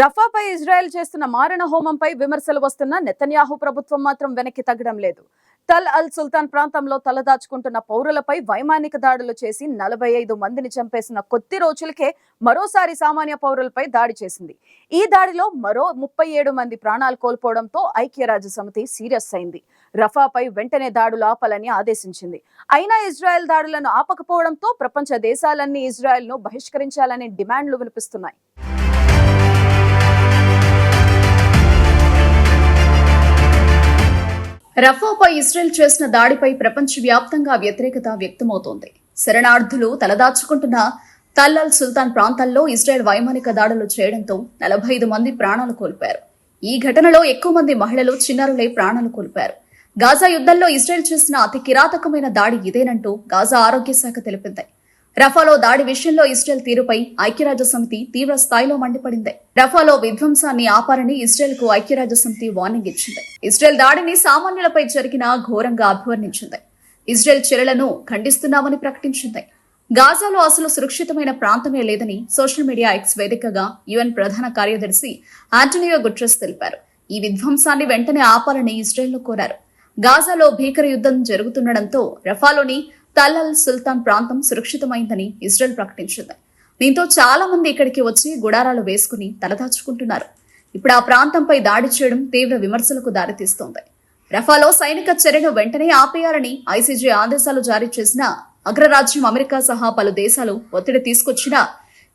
రఫాపై Israel చేస్తున్న మారణ హోమంపై విమర్శలు వస్తున్న నెతన్యాహు ప్రభుత్వం మాత్రం వెనక్కి తగ్గడం లేదు. తల్ అల్ సుల్తాన్ ప్రాంతంలో తలదాచుకుంటున్న పౌరులపై వైమానిక దాడులు చేసి నలభై ఐదు మందిని చంపేసిన కొద్ది రోజులకే మరోసారి సామాన్య పౌరులపై దాడి చేసింది. ఈ దాడిలో మరో ముప్పై ఏడు మంది ప్రాణాలు కోల్పోవడంతో ఐక్యరాజ్య సమితి సీరియస్ అయింది. రఫాపై వెంటనే దాడులు ఆపాలని ఆదేశించింది. అయినా ఇజ్రాయెల్ దాడులను ఆపకపోవడంతో ప్రపంచ దేశాలన్నీ ఇజ్రాయెల్ను బహిష్కరించాలనే డిమాండ్లు వినిపిస్తున్నాయి. రఫాపై ఇస్రేల్ చేసిన దాడిపై ప్రపంచవ్యాప్తంగా వ్యతిరేకత వ్యక్తమవుతోంది. శరణార్థులు తలదాచుకుంటున్న తల్లల్ సుల్తాన్ ప్రాంతాల్లో ఇస్రాయెల్ వైమానిక దాడులు చేయడంతో నలభై ఐదు మంది ప్రాణాలు కోల్పోయారు. ఈ ఘటనలో ఎక్కువ మంది మహిళలు చిన్నారులై ప్రాణాలు కోల్పారు గాజా యుద్ధంలో ఇస్రాయెల్ చేసిన అతి కిరాతకమైన దాడి ఇదేనంటూ గాజా ఆరోగ్య శాఖ తెలిపింది. రఫాలో దాడి విషయంలో ఇస్రాయెల్ తీరుపై ఐక్యరాజ్య సమితి తీవ్ర స్థాయిలో మండిపడింది. రఫాలో విధ్వంసాన్ని ఆపాలని ఇస్రాయెల్కు ఐక్యరాజ్య సమితి వార్నింగ్ ఇచ్చింది. ఇస్రాయెల్ దాడిని సామాన్యులపై జరిగిన ఘోరంగా అభివర్ణించింది. ఇజ్రాయెల్ చర్యలను ఖండిస్తున్నామని ప్రకటించింది. గాజాలో అసలు సురక్షితమైన ప్రాంతమే లేదని సోషల్ మీడియా ఎక్స్ వేదికగా యుఎన్ ప్రధాన కార్యదర్శి ఆంటోనియో గుట్రెస్ తెలిపారు. ఈ విధ్వంసాన్ని వెంటనే ఆపాలని ఇజ్రాయెల్ను కోరారు. గాజాలో భీకర యుద్ధం జరుగుతుండటంతో రఫాలోని తల్ అల్ సుల్తాన్ ప్రాంతం సురక్షితమైందని ఇజ్రాయెల్ ప్రకటించింది. దీంతో చాలా మంది ఇక్కడికి వచ్చి గుడారాలు వేసుకుని తలదాచుకుంటున్నారు. ఇప్పుడు ఆ ప్రాంతంపై దాడి చేయడం తీవ్ర విమర్శలకు దారితీస్తోంది. రఫాలో సైనిక చర్యను వెంటనే ఆపేయాలని ఐసీజీ ఆదేశాలు జారీ చేసిన అగ్రరాజ్యం అమెరికా సహా పలు దేశాలు ఒత్తిడి తీసుకొచ్చినా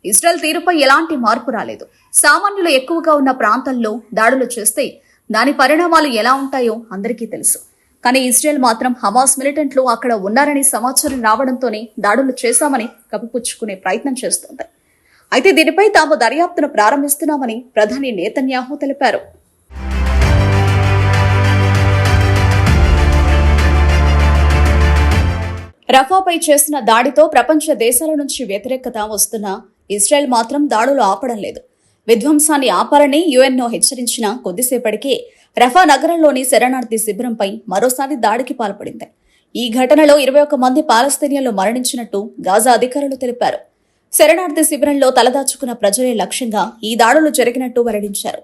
ఇజ్రాయెల్ తీరుపై ఎలాంటి మార్పు రాలేదు. సామాన్యులు ఎక్కువగా ఉన్న ప్రాంతంలో దాడులు చేస్తే దాని పరిణామాలు ఎలా ఉంటాయో అందరికీ తెలుసు. కానీ ఇజ్రాయెల్ మాత్రం హమాస్ మిలిటెంట్లు అక్కడ ఉన్నారని సమాచారం రావడంతోనే దాడులు చేశామని కప్పిపుచ్చుకునే ప్రయత్నం చేస్తోంది. అయితే దీనిపై తాము దర్యాప్తును ప్రారంభిస్తున్నామని ప్రధాని నేతన్యాహు తెలిపారు. రఫాపై చేసిన దాడితో ప్రపంచ దేశాల నుంచి వ్యతిరేకత వస్తున్న ఇజ్రాయెల్ మాత్రం దాడులు ఆపడం లేదు. విధ్వంసాన్ని ఆపాలని యుఎన్ఓ హెచ్చరించిన కొద్దిసేపటికే రఫా నగరంలోని శరణార్థి శిబిరంపై మరోసారి దాడికి పాల్పడింది. ఈ ఘటనలో ఇరవై ఒక్క మంది పాలస్తీనియన్లు మరణించినట్టు గాజా అధికారులు తెలిపారు. శరణార్థి శిబిరంలో తలదాచుకున్న ప్రజలే లక్ష్యంగా ఈ దాడులు జరిగినట్టు వెల్లడించారు.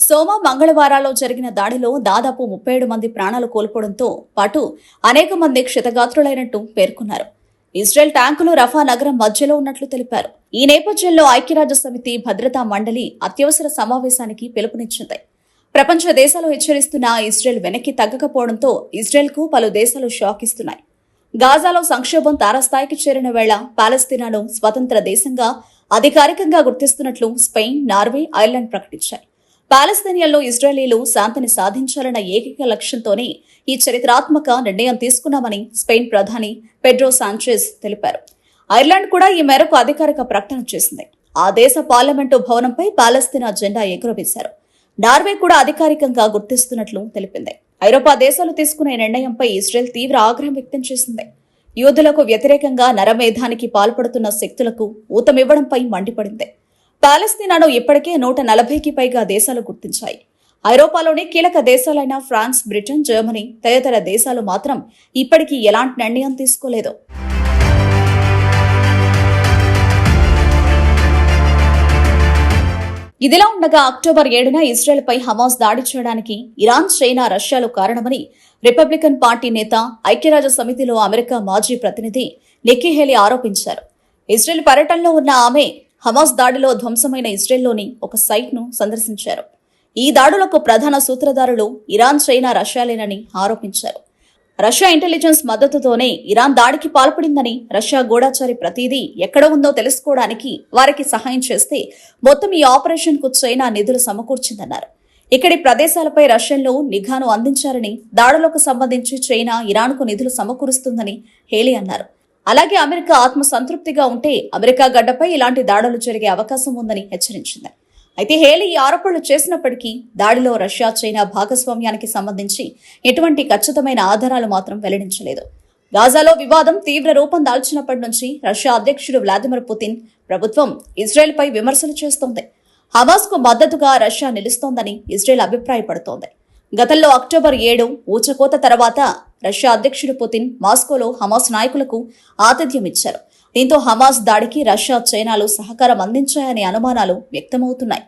సోమ మంగళవారాల్లో జరిగిన దాడిలో దాదాపు ముప్పై ఏడు మంది ప్రాణాలు కోల్పోవడంతో పాటు అనేక మంది క్షతగాత్రులైనట్టు పేర్కొన్నారు. ఇజ్రాయెల్ ట్యాంకులు రఫా నగరం మధ్యలో ఉన్నట్లు తెలిపారు. ఈ నేపథ్యంలో ఐక్యరాజ్య సమితి భద్రతా మండలి అత్యవసర సమావేశానికి పిలుపునిచ్చింది. ప్రపంచ దేశాలు హెచ్చరిస్తున్న ఇజ్రాయెల్ వెనక్కి తగ్గకపోవడంతో ఇజ్రాయెల్కు పలు దేశాలు షాక్ ఇస్తున్నాయి. గాజాలో సంక్షోభం తారస్థాయికి చేరిన వేళ పాలస్తీనాను స్వతంత్ర దేశంగా అధికారికంగా గుర్తిస్తున్నట్లు స్పెయిన్ నార్వే ఐర్లాండ్ ప్రకటించాయి. పాలస్తీనియన్లో ఇజ్రాయేలీలు శాంతిని సాధించాలన్న ఏకైక లక్ష్యంతోనే ఈ చరిత్రాత్మక నిర్ణయం తీసుకున్నామని స్పెయిన్ ప్రధాని పెడ్రో సాంచెజ్ తెలిపారు. ఐర్లాండ్ కూడా ఈ మేరకు అధికారిక ప్రకటన చేసింది. ఆ దేశ పార్లమెంటు భవనంపై పాలస్తీనా జెండా ఎగురవేశారు. నార్వే కూడా అధికారికంగా గుర్తిస్తున్నట్లు తెలిపింది. ఐరోపా దేశాలు తీసుకునే నిర్ణయంపై ఇజ్రాయెల్ తీవ్ర ఆగ్రహం వ్యక్తం చేసింది. యోధులకు వ్యతిరేకంగా నరమేధానికి పాల్పడుతున్న శక్తులకు ఊతమివ్వడంపై మండిపడింది. పాలస్తీనాను ఇప్పటికే నూట నలభైకి పైగా దేశాలు గుర్తించాయి. ఐరోపాలోని కీలక దేశాలైన ఫ్రాన్స్ బ్రిటన్ జర్మనీ తదితర దేశాలు మాత్రం ఇప్పటికీ ఎలాంటి నిర్ణయం తీసుకోలేదు. ఇదిలా ఉండగా అక్టోబర్ ఏడున ఇజ్రాయెల్ పై హమాస్ దాడి చేయడానికి ఇరాన్ చైనా రష్యాలు కారణమని రిపబ్లికన్ పార్టీ నేత ఐక్యరాజ్య సమితిలో అమెరికా మాజీ ప్రతినిధి నిక్కీ హెలీ ఆరోపించారు. ఇజ్రాయెల్ పర్యటనలో ఉన్న ఆమె హమాస్ దాడిలో ధ్వంసమైన ఇజ్రాయెల్లోని ఒక సైట్ను సందర్శించారు. ఈ దాడులకు ప్రధాన సూత్రధారులు ఇరాన్ చైనా రష్యాలేనని ఆరోపించారు. రష్యా ఇంటెలిజెన్స్ మద్దతుతోనే ఇరాన్ దాడికి పాల్పడిందని రష్యా గూఢాచారి ప్రతిదీ ఎక్కడ ఉందో తెలుసుకోవడానికి వారికి సహాయం చేస్తే మొత్తం ఈ ఆపరేషన్కు చైనా నిధులు సమకూర్చిందన్నారు. ఇక్కడి ప్రదేశాలపై రష్యన్లు నిఘాను అందించారని దాడులకు సంబంధించి చైనా ఇరాన్కు నిధులు సమకూరుస్తుందని హేలీ అన్నారు. అలాగే అమెరికా ఆత్మ సంతృప్తిగా ఉంటే అమెరికా గడ్డపై ఇలాంటి దాడులు జరిగే అవకాశం ఉందని హెచ్చరించింది. అయితే హేలీ ఈ ఆరోపణలు చేసినప్పటికీ దాడిలో రష్యా చైనా భాగస్వామ్యానికి సంబంధించి ఎటువంటి ఖచ్చితమైన ఆధారాలు మాత్రం వెల్లడించలేదు. గాజాలో వివాదం తీవ్ర రూపం దాల్చినప్పటి నుంచి రష్యా అధ్యక్షుడు వ్లాదిమిర్ పుతిన్ ప్రభుత్వం ఇజ్రాయెల్పై విమర్శలు చేస్తోంది. హమాస్కు మద్దతుగా రష్యా నిలుస్తోందని ఇజ్రాయెల్ అభిప్రాయపడుతోంది. గతంలో అక్టోబర్ ఏడు ఊచకోత తర్వాత రష్యా అధ్యక్షుడు పుతిన్ మాస్కోలో హమాస్ నాయకులకు ఆతిథ్యం ఇచ్చారు దీంతో హమాస్ దాడికి రష్యా చైనాలు సహకారం అందించాయనే అనుమానాలు వ్యక్తమవుతున్నాయి.